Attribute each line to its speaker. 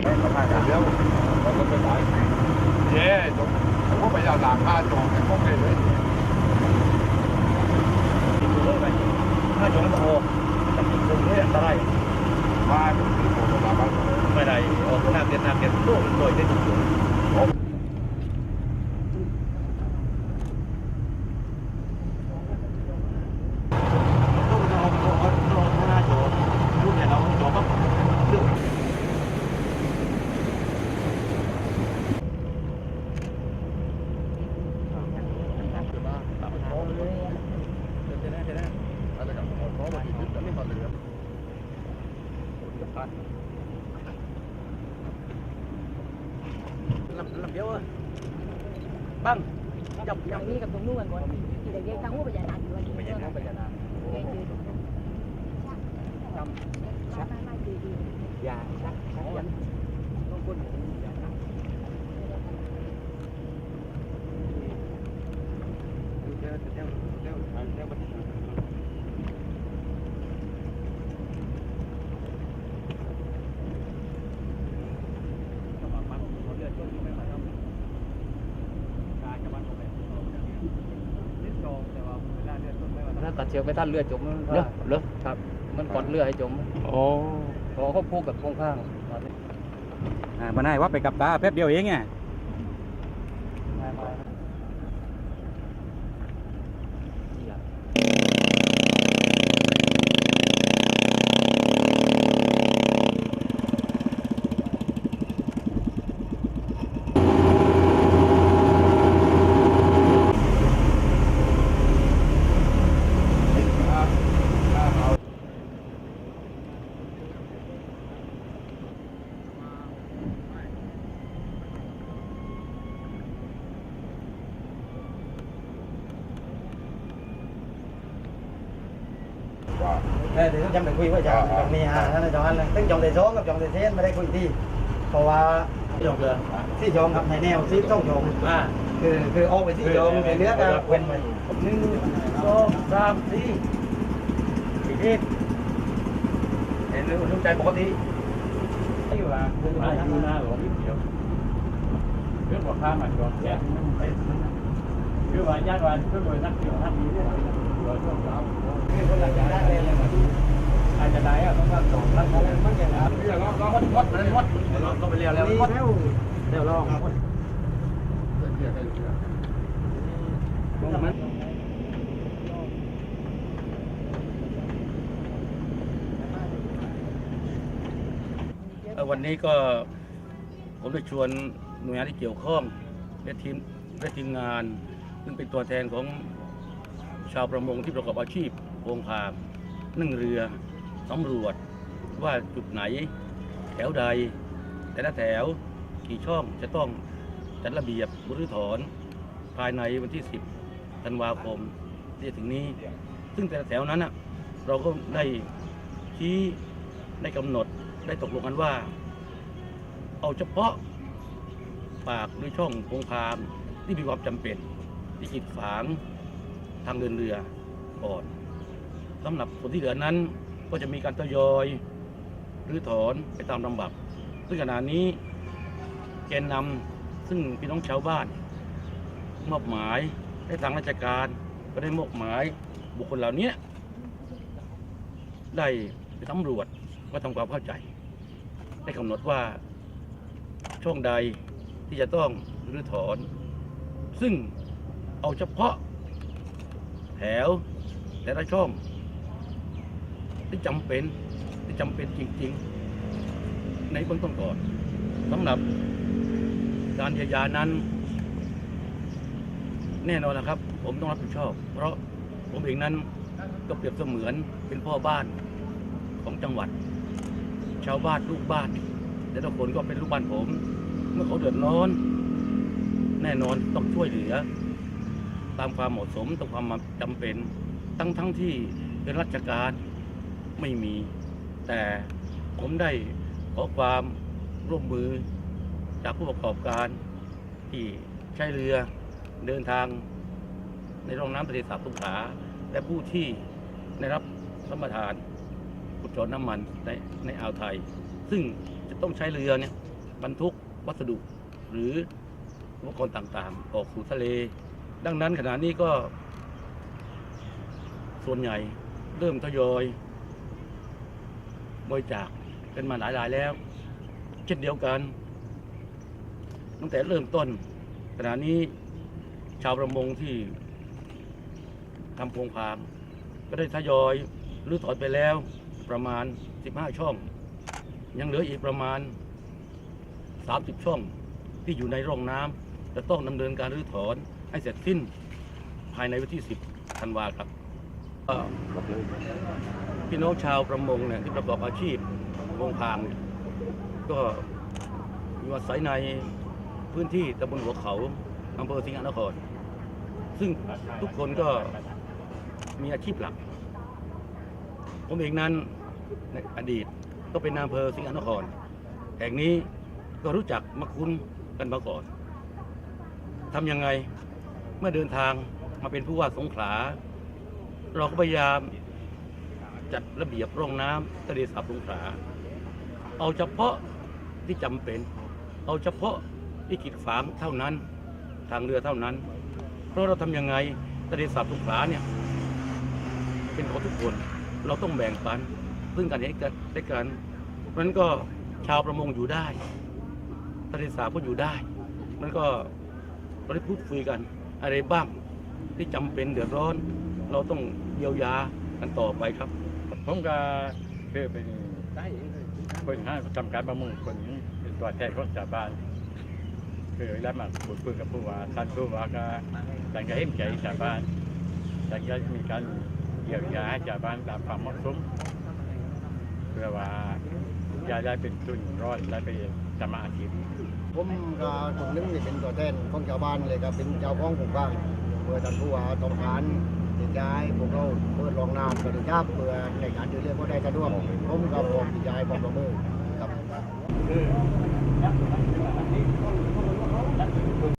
Speaker 1: ไม่ก็มาจากเดียวเราก็ไปได้เย้จงผมก็ไปเอาหลังผ้าจองนพวกนี้เลย
Speaker 2: ถ้าจงโตจะมีคนที่อันตราย
Speaker 1: มาเป็นที่โบราณบ้าน
Speaker 2: ไม่ได้ออกหน้าเกียนหน้าเกียนตู้โดยได้ถูกต้อง ต้องรอรอรอหน้าจอรูปเนี่ยเราจอปั๊บเรื่อง
Speaker 1: อะไรกับผมเพราะว่าที่ยึดแต่ไม่มาเหลือ
Speaker 2: ลำลำเดียวบ้างจับ
Speaker 3: อย่างนี้กับตรงนู้นกันก่อนที่เด็กๆตั้งหัวไปยานานอยู่วันนี้
Speaker 2: ไม่ใช่ไปยานาน
Speaker 3: จำชักไม่ดีดี
Speaker 2: ยาชักชักยันต้องคนยาชักเดี๋ยวเดี๋ยวเดี๋ยวเดี๋ยว
Speaker 4: ถ้าตัด เชือกไม่ทันเรือจม
Speaker 2: เหรอเหรอ
Speaker 4: ครับ มันกดเรือให้จม
Speaker 2: อ๋อ
Speaker 4: พอเขาพูดกับโครงข้างตอนนี้
Speaker 5: อ่ามาได้ว่าไปกับตาแป๊บเดียวเองไง
Speaker 6: เออเดี๋ยวยังไปคุยว่าจะตรงนี้ฮะท่านอาจารย์เลยซึ่งจองเดชงกับจองเดเซนไม่ได้คุยที่เพราะว่า
Speaker 2: จบเลย
Speaker 6: ที่จองกับในแนวซีต้องจอง
Speaker 2: อ่า
Speaker 6: คือคือออกไปที่จองในเนื้อก็เว้นไปหนึ่ง
Speaker 2: สองสามสี่สี่ทีเห็นรู้ใจปกติ
Speaker 6: ที่อยู่อะคือ
Speaker 4: มา
Speaker 6: ว่า
Speaker 4: อยู่หน้าหลวงนิดเดียวเรื่องว่าข้ามมาก่อนแย่คือว่าญาติวันเพื่อนนักเที่ยวท่านนี้เนี่ยเราช่วงเช้า
Speaker 6: คือคนหลังจากได้เลยเลย
Speaker 4: ได้อะต้องการสองท่านนั้น
Speaker 6: มันจะหา
Speaker 1: นี่เราเรา
Speaker 2: วัดวัดเลยวัดก็ไปเรียนแล้ว
Speaker 6: นี่
Speaker 2: วัด
Speaker 6: เดี๋ยวลอง
Speaker 1: เกี่ยวกับเรื่อง
Speaker 2: วันนี้ก็ผมได้ชวนหน่วยงานที่เกี่ยวข้องและทีมและทีมงาน ซึ่งเป็นตัวแทนของชาวประมงที่ประกอบอาชีพโงพามนึ่งเรือ สำรวจว่าจุดไหน แถวใด แต่ละแถวกี่ช่องจะต้องจัดระเบียบรื้อถอน ภายในวันที่ 10 ธันวาคมที่จะถึงนี้ ซึ่งแต่ละแถวนั้นนะเราก็ได้ชี้ได้กำหนดได้ตกลงกันว่า เอาเฉพาะปากหรือช่องโครงคามที่มีความจำเป็นที่ขีดฝางทางเดินเรือก่อนสำหรับส่วนที่เหลือนั้น ก็จะมีการทยอยหรือถอนไปตามลำดับ ซึ่งขณะนี้แกนนำซึ่งพี่น้องชาวบ้าน มอบหมายให้ทางราชการก็ได้มอบหมายบุคคลเหล่านี้ได้ไปสำรวจว่าทำความเข้าใจ ได้กำหนดว่าช่องใดที่จะต้องรื้อถอน ซึ่งเอาเฉพาะแถวแต่ละช่อง ที่จำเป็นที่จำเป็นจริง ๆ ในเบื้องต้นก่อนสำหรับการเยียวยานั้น แน่นอนนะครับ ผมต้องรับผิดชอบ เพราะผมเองนั้นก็เปรียบเสมือนเป็นพ่อบ้านของจังหวัด ชาวบ้านลูกบ้านแต่ทุกคนก็เป็นลูกบ้านผม เมื่อเขาเดือดร้อน แน่นอนต้องช่วยเหลือ ตามความเหมาะสมตามความจำเป็น ทั้งทั้งที่เป็นราชการ ไม่มี แต่ผมได้ขอความร่วมมือจากผู้ประกอบการที่ใช้เรือเดินทางในร่องน้ำทะเลสาบสงขลาและผู้ที่ได้รับสัมปทานขุดเจาะน้ำมันในในอ่าวไทย ซึ่งจะต้องใช้เรือเนี่ยบรรทุกวัสดุหรืออุปกรณ์ต่างๆ ออกสู่ทะเล ดังนั้นขณะนี้ก็ ส่วนใหญ่เริ่มทยอย บริจาคกันมาหลายรายแล้ว เช่นเดียวกัน ตั้งแต่เริ่มต้นขณะนี้ชาวประมงที่ทำโพงพางก็ได้ทยอยรื้อถอนไปแล้วประมาณ 15 ช่อง ยังเหลืออีกประมาณ 30 ช่องที่อยู่ในร่องน้ำจะต้องดำเนินการรื้อถอนให้เสร็จสิ้นภายในวันที่ 10 ธันวาครับ พี่น้องชาวประมงเนี่ยที่ประกอบอาชีพประมงพางเนี่ยก็อยู่อาศัยในพื้นที่ตำบลหัวเขาอำเภอสิงห์นคร ซึ่งทุกคนก็มีอาชีพหลัก ผมเองนั้นในอดีตก็เป็นนายอำเภอสิงห์นคร แห่งนี้ก็รู้จักมาคุ้นกันมาก่อนทำยังไงเมื่อเดินทางมาเป็นผู้ว่าสงขลา เราก็พยายามจัดระเบียบร่องน้ำทะเลสาบสงขลาเอาเฉพาะที่จำเป็น เอาเฉพาะที่กีดขวางเท่านั้น ทางเรือเท่านั้น เพราะเราทำยังไงทะเลสาบสงขลาเนี่ยเป็นของทุกคนเราต้องแบ่งปันซึ่งกันให้กันได้กันเพราะฉะนั้นก็ชาวประมงอยู่ได้ทะเลสาบก็อยู่ได้มันก็เราได้พูดคุยกันอะไรบ้างที่จำเป็นเดือดร้อน เราต้องเยียวยากันต่อไปครับ
Speaker 4: ผมก็คือเป็นคนห้าทำการประมงคนหนึ่งเป็นตัวแทนของชาวบ้านคือแล้วมาพูดคุยกับผู้ว่าท่านผู้ว่าก็ต่างก็เห็นใจชาวบ้านต่างก็มีการเยียวยาให้ชาวบ้านตามความเหมาะสมเพื่อว่าจะได้เป็นทุนรอดและไปสมาอาชีพ
Speaker 6: ผมก็คนหนึงนี่เป็นตัวแทนของชาวบ้านเลยก็เป็นเจ้าของโครงการเพื่อท่านผู้ว่าต้องการ ที่จะให้พวกเราเปิดรองน้ำกันยากเพื่อในการดูแลผู้ใดสะดวกผมก็บอมที่จะให้ความร่วมมือครับ